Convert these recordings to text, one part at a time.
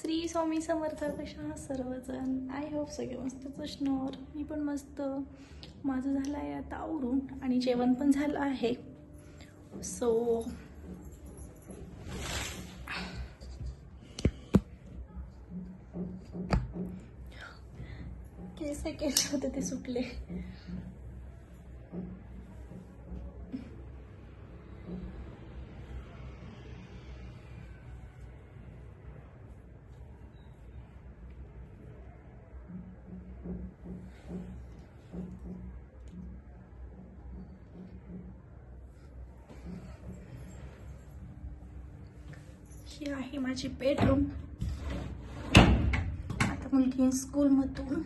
श्री स्वामी समर्थ कशा आहात सर्वजण. आय होप सगळे मस्तच असणार मी पण मस्त. माझं झालं आहे आता आवरून आणि जेवण पण झालं आहे. सो केस केले होते ते सुटले? ही आहे माझी बेडरूम आता मुलगी स्कूलमधून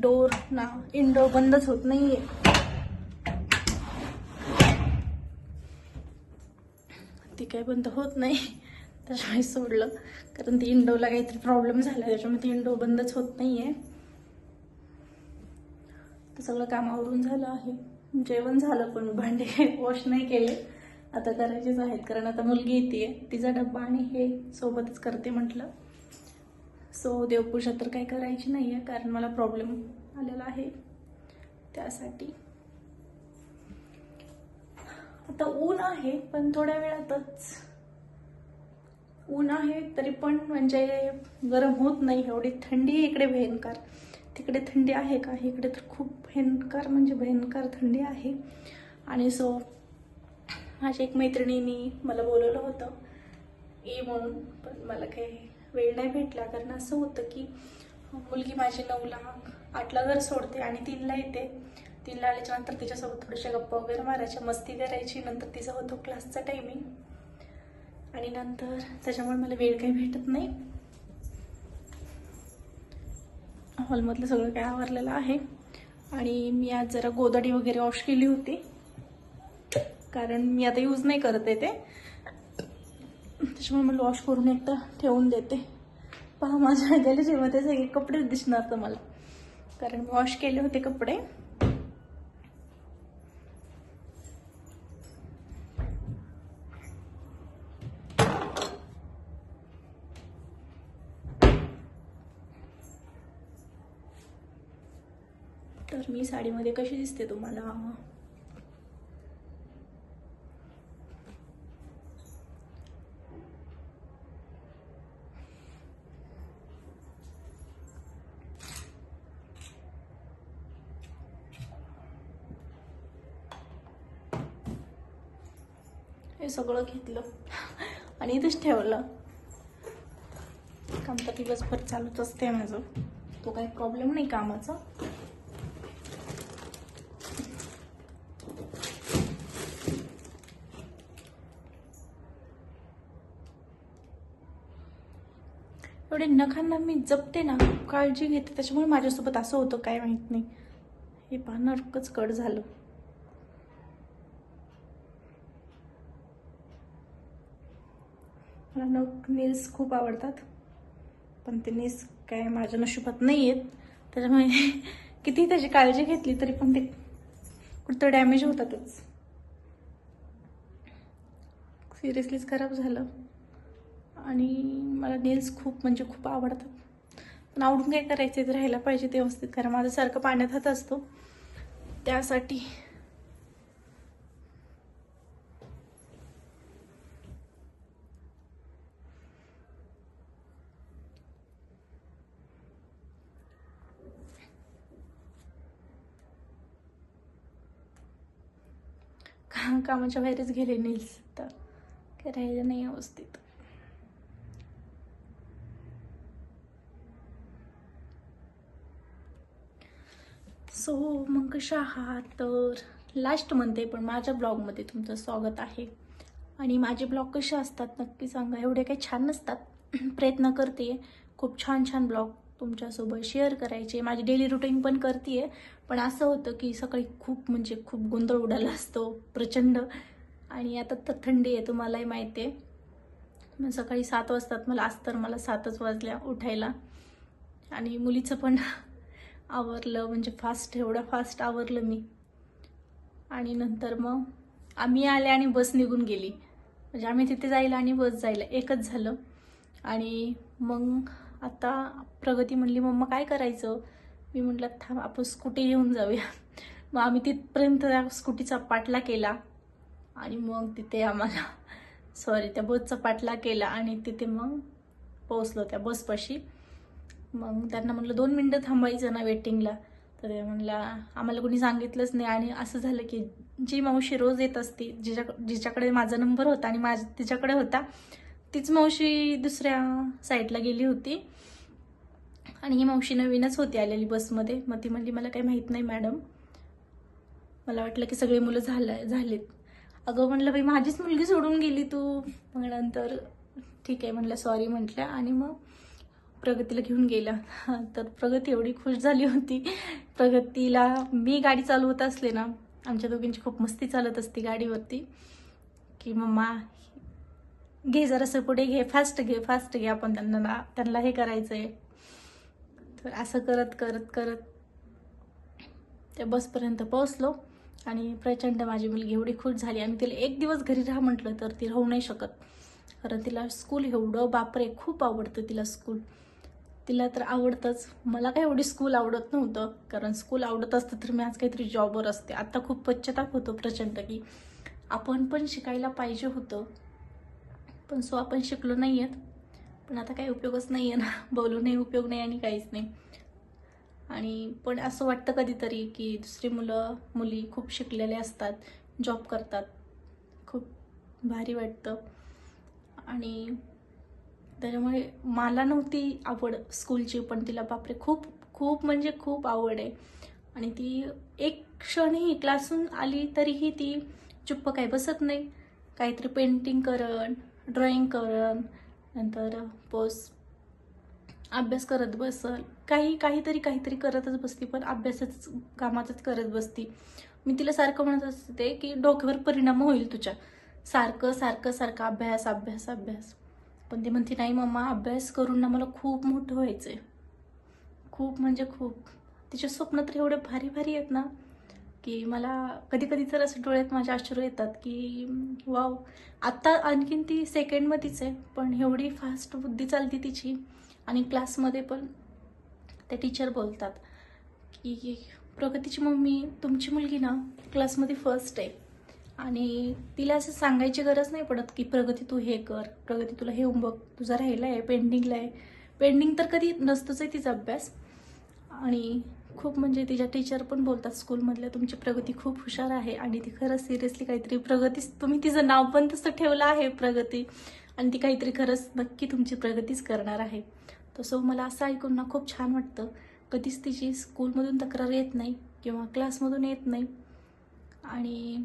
डोर ना इनडोर बंदच होत नाहीये. ती काही बंद होत नाही. त्याच्यामुळे सोडलं. कारण ती इंडोला काहीतरी प्रॉब्लेम झाला त्याच्यामुळे ती इंडो बंदच होत नाही तर सगळं कामावरून झालं आहे. जेवण झालं पण भांडे वॉश नाही केले. आता करायचेच आहेत कारण आता मुलगी येते तिचा डब्बा आणि हे सोबतच करते म्हटलं. सो देवपूजा तर काही करायची नाही आहे कारण मला प्रॉब्लेम आलेला आहे त्यासाठी. आता ऊन आहे पण थोड्या वेळातच. ऊन आहे तरी पण म्हणजे गरम होत नाही एवढी थंडी आहे इकडे भयंकर. तिकडे थंडी आहे का? इकडे तर खूप भयंकर म्हणजे भयंकर थंडी आहे. आणि सो माझ्या एक मैत्रिणीनी मला बोलवलं होतं. ये म्हणून पण मला काही वेळ नाही भेटला. कारण असं होतं की मुलगी माझी नऊला आठला घर सोडते आणि तीनला येते. तीनला आल्याच्यानंतर तिच्यासोबत थोड्याशा गप्पा वगैरे मारायच्या मस्ती करायची. नंतर तिचा होतो क्लासचा टायमिंग आणि नंतर त्याच्यामुळे मला वेळ काही भेटत नाही. हॉलमधलं सगळं काय आवरलेलं आहे. आणि मी आज जरा गोदडी वगैरे वॉश केली होती. कारण मी आता यूज नाही करत आहे ते. त्याच्यामुळे मला वॉश करून एकदा ठेवून देते. पहा माझ्या गेले जेव्हा ते सगळे कपडे दिसणार तर मला. कारण मी वॉश केले होते कपडे. तर मी साडीमध्ये कशी दिसते तुम्हाला? हे सगळं घेतलं आणि इथंच ठेवलं. काम तर दिवसभर चालूच असते माझं. तो काही प्रॉब्लेम नाही कामाचा. एवढे नखांना मी जपते ना खूप काळजी घेते. त्याच्यामुळे माझ्यासोबत असं होतं काय माहीत नाही. हे पानकच कट झालं. मला नेल्स खूप आवडतात. पण ते नेल्स काय माझ्या नशिबात नाही आहेत त्याच्यामुळे किती त्याची काळजी घेतली तरी पण ते कुठं डॅमेज होतातच. सिरियसलीच खराब झालं. आणि मला नेल्स खूप म्हणजे खूप आवडतात. पण आवडून काय करायचं ते राहायला पाहिजे ते व्यवस्थित. कारण माझं सारखं पाण्यात हात असतो. त्यासाठी का कामाच्या बाहेरच गेले नेल्स तर काय राहिलं नाही व्यवस्थित सो मग कशा आहात? तर लास्ट म्हणते पण माझ्या ब्लॉगमध्ये तुमचं स्वागत आहे. आणि माझे ब्लॉग कसे असतात नक्की सांगा. एवढे काही छान नसतात. प्रयत्न करते. खूप छान छान ब्लॉग तुमच्यासोबत शेअर करायचे. माझी डेली रुटीन पण करते पण असं होतं की सकाळी खूप म्हणजे खूप गोंधळ उडाला असतो प्रचंड. आणि आता तर थंडी आहे तुम्हालाही माहिती आहे. मग सकाळी सात वाजतात. मला आज तर मला सातच वाजल्या उठायला. आणि मुलीचं पण आवरलं म्हणजे फास्ट एवढं फास्ट आवरलं मी. आणि नंतर मग आम्ही आले आणि बस निघून गेली. म्हणजे आम्ही तिथे जायला आणि बस जायला एकच झालं. आणि मग आता प्रगती म्हणली मम्मा काय करायचं? मी म्हटलं थांब आपण स्कूटी घेऊन जाऊया. मग आम्ही तिथपर्यंत त्या स्कूटीचा पाठला केला आणि मग तिथे आम्हाला सॉरी त्या बसचा पाठला केला आणि तिथे मग पोहोचलो त्या बसपाशी मग त्यांना म्हटलं दोन मिनटं थांबायचं ना वेटिंगला तर ते म्हणला आम्हाला कोणी सांगितलंच नाही. आणि असं झालं की जी मावशी रोज येत असते जिच्या जिच्याकडे माझा नंबर होता आणि माझ तिच्याकडे होता तीच मावशी दुसऱ्या साईडला गेली होती. आणि ही मावशी नवीनच होती आलेली बसमध्ये. मग ती म्हणली मला काही माहीत नाही मॅडम. मला वाटलं की सगळे मुलं झालं झालेत. अगं म्हणलं बाई माझीच मुलगी सोडून गेली तू. मग नंतर ठीक आहे म्हटलं सॉरी म्हटलं. आणि मग प्रगतीला घेऊन गेला. तर प्रगती एवढी खुश झाली होती. प्रगतीला मी गाडी चालवत असले ना आमच्या दोघींची खूप मस्ती चालत असती गाडीवरती की मम्मा घे जरासं पुढे घे फास्ट घे फास्ट घे आपण त्यांना ना त्यांना हे करायचं आहे तर असं करत करत करत त्या बसपर्यंत पोहोचलो आणि प्रचंड माझी मुलगी एवढी खुश झाली. आणि तिला एक दिवस घरी राहा म्हटलं तर ती राहू नाही शकत. कारण तिला स्कूल एवढं बापरे खूप आवडतं तिला स्कूल तिला तर आवडतंच. मला काय एवढी स्कूल आवडत नव्हतं. कारण स्कूल आवडत असतं तर मी आज काहीतरी जॉबवर असते. आता खूप पश्चाताप होतो प्रचंड की आपण पण शिकायला पाहिजे होतं. पण सो आपण शिकलो नाही आहेत पण आता काही उपयोगच नाही आहे ना. बोलूनही उपयोग नाही आणि काहीच नाही. आणि पण असं वाटतं कधीतरी की दुसरी मुलं मुली खूप शिकलेले असतात जॉब करतात. खूप भारी वाटतं. आणि त्याच्यामुळे मला नव्हती आवड स्कूलची पण तिला बापरे खूप खूप म्हणजे खूप आवड आहे. आणि ती एक क्षणही क्लासून आली तरीही ती चुप्प काही बसत नाही. काहीतरी पेंटिंग करण ड्रॉइंग करण नंतर पोस अभ्यास करत बसल. काही काहीतरी काहीतरी करतच बसती पण अभ्यासच कामातच करत बसती. मी तिला सारखं म्हणत असते की डोक्यावर परिणाम होईल तुझ्या. सारखं सारखं सारखं अभ्यास अभ्यास अभ्यास. पण ती म्हणते नाही मम्मा अभ्यास करून ना मला खूप मोठं व्हायचं आहे खूप म्हणजे खूप. तिचे स्वप्न तर एवढे भारी भारी आहेत ना. की मला कधी कधी तर असं डोळ्यात माझ्या आश्चर्य येतात की वाव आत्ता आणखीन ती सेकंडमध्येच आहे पण एवढी फास्ट बुद्धी चालती तिची. आणि क्लासमध्ये पण त्या टीचर बोलतात की प्रगतीची मम्मी तुमची मुलगी ना क्लासमध्ये फर्स्ट आहे. आणि तिला असं सांगायची गरज नाही पडत की प्रगती तू हे कर प्रगती तुला हे होमवर्क तुझा राहिला आहे पेंडिंगला आहे पेंडिंग तर कधी नसतोच आहे तिचा अभ्यास. आणि खूप म्हणजे तिच्या टीचर पण बोलतात स्कूलमधल्या तुमची प्रगती खूप हुशार आहे आणि ती खरंच सिरियसली काहीतरी प्रगती तुम्ही तिचं नाव पण तसं ठेवलं आहे प्रगती. आणि ती काहीतरी खरंच नक्की तुमची प्रगतीच करणार आहे. तसं मला असं ऐकून ना खूप छान वाटतं. कधीच तिची स्कूलमधून तक्रार येत नाही किंवा क्लासमधून येत नाही. आणि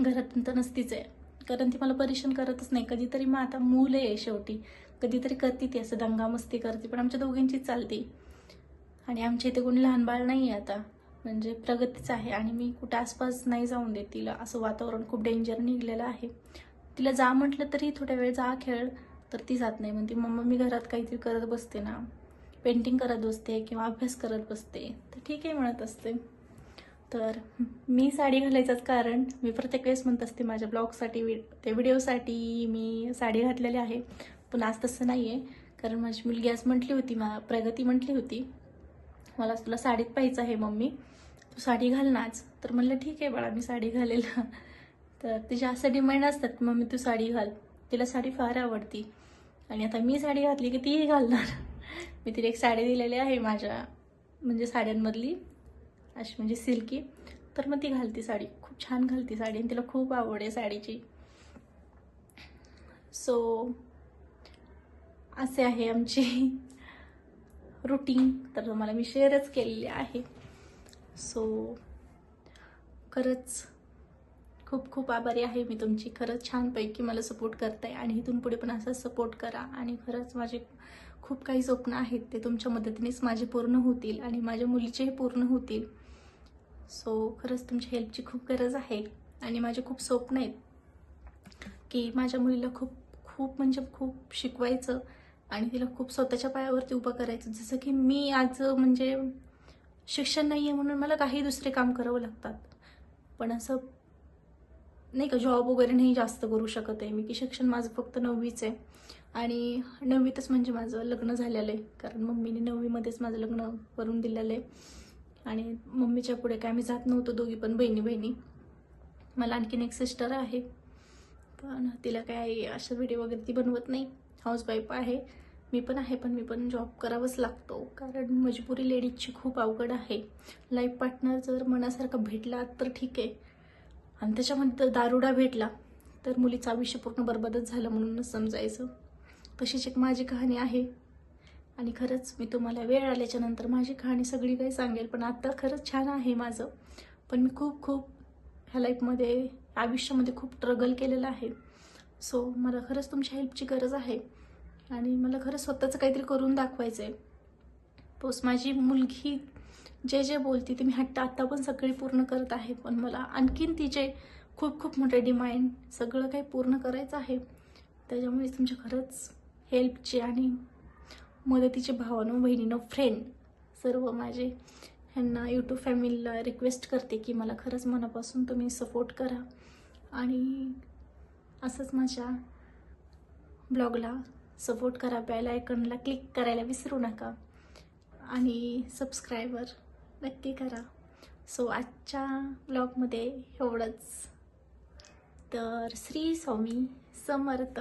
घरातून तर नसतीच आहे. कारण ती मला परेशान करतच नाही. कधीतरी मग आता मूल आहे शेवटी. कधीतरी करते ती असं दंगामस्ती करते पण आमच्या दोघींचीच चालते. आणि आमच्या इथे कोणी लहान बाळ नाही आहे आता. म्हणजे प्रगतीच आहे आणि मी कुठे आसपास नाही जाऊन देत तिला. असं वातावरण खूप डेंजर निघलेलं आहे. तिला जा म्हटलं तरी थोड्या वेळ जा खेळ. तर ती जात नाही. म्हणते मम्मा मी घरात काहीतरी करत बसते ना. पेंटिंग करत बसते किंवा अभ्यास करत बसते. तर ठीक आहे म्हणत असते. तर मी साडी घालायचंच कारण मी प्रत्येक वेळेस म्हणत असते माझ्या ब्लॉगसाठी वि त्या व्हिडिओसाठी मी साडी घातलेली आहे. पण आज तसं नाही आहे कारण माझी मुलगी आज म्हटली होती मा प्रगती म्हटली होती. मला तुला साडीत पाहिजे आहे मम्मी. तू साडी घाल नाच तर म्हणलं ठीक आहे बाळा मी साडी घालेल. तर तिच्या असं डिमांड असतात मम्मी तू साडी घाल. तिला साडी फार आवडती. आणि आता मी साडी घातली की तीही घालणार. मी तिला एक साडी दिलेली आहे माझ्या म्हणजे साड्यांमधली अशी म्हणजे सिल्की. तर मग ती घालती साडी. खूप छान घालती साडी आणि तिला खूप आवड आहे साडीची. सो असे आहे आमची रुटीन तर तुम्हाला मी शेअरच केलेले आहे. सो खरंच खूप खूप आभारी आहे मी तुमची. खरंच छानपैकी मला सपोर्ट करताय आणि इथून पुढे पण असंच सपोर्ट करा. आणि खरंच माझे खूप काही स्वप्न आहेत ते तुमच्या मदतीनेच माझे पूर्ण होतील आणि माझ्या मुलीचेही पूर्ण होतील. सो खरंच तुमच्या हेल्पची खूप गरज आहे आणि माझे खूप स्वप्न आहेत की माझ्या मुलीला खूप खूप म्हणजे खूप शिकवायचं आणि तिला खूप स्वतःच्या पायावरती उभं करायचं. जसं की मी आज म्हणजे शिक्षण नाही आहे म्हणून मला काही दुसरे काम करावं लागतात. पण असं नाही का जॉब वगैरे नाही जास्त करू शकत आहे मी की शिक्षण माझं फक्त नववीच आहे. आणि नववीतच म्हणजे माझं लग्न झालेलं आहे. कारण मम्मीने नववीमध्येच माझं लग्न करून दिलेलं आहे. आणि मम्मीच्या पुढे काय आम्ही जात नव्हतो दोघी पण बहिणी बहिणी मला आणखीन एक सिस्टर आहे. पण तिला काय अशा व्हिडिओ वगैरे ती बनवत नाही. हाऊसवाईफ आहे. मी पण आहे पण मी पण जॉब करावाच लागतो. कारण मजबुरी लेडीजची खूप अवघड आहे. लाईफ पार्टनर जर मनासारखा भेटला तर ठीक आहे. आणि त्याच्यामध्ये दारुडा भेटला तर मुलीचं आयुष्य पूर्ण बरबादच झालं म्हणूनच समजायचं. तशीच एक माझी कहाणी आहे. आणि खरंच मी तुम्हाला वेळ आल्याच्यानंतर माझी कहाणी सगळी काही सांगेल पण आत्ता खरंच छान आहे माझं. पण मी खूप खूप ह्या लाईफमध्ये आयुष्यामध्ये खूप स्ट्रगल केलेलं आहे. सो मला खरंच तुमच्या हेल्पची गरज आहे. आणि मला खरंच स्वतःचं काहीतरी करून दाखवायचं आहे पोस माझी मुलगी जे जे बोलते ते मी हट्ट आत्ता पण सगळी पूर्ण करत आहे. पण मला आणखीन तिचे खूप खूप मोठे डिमांड सगळं काही पूर्ण करायचं आहे. त्याच्यामुळे तुमच्या खरंच हेल्पची आणि मदतीचे भावानो बहिणीनं फ्रेंड सर्व माझे ह्यांना यूट्यूब फॅमिलीला रिक्वेस्ट करते की मला खरंच मनापासून तुम्ही सपोर्ट करा. आणि असंच माझ्या ब्लॉगला सपोर्ट करा बेल आयकनला क्लिक करायला विसरू नका. आणि सबस्क्रायबर नक्की करा. सो आजच्या ब्लॉगमध्ये एवढंच. तर श्री स्वामी समर्थ.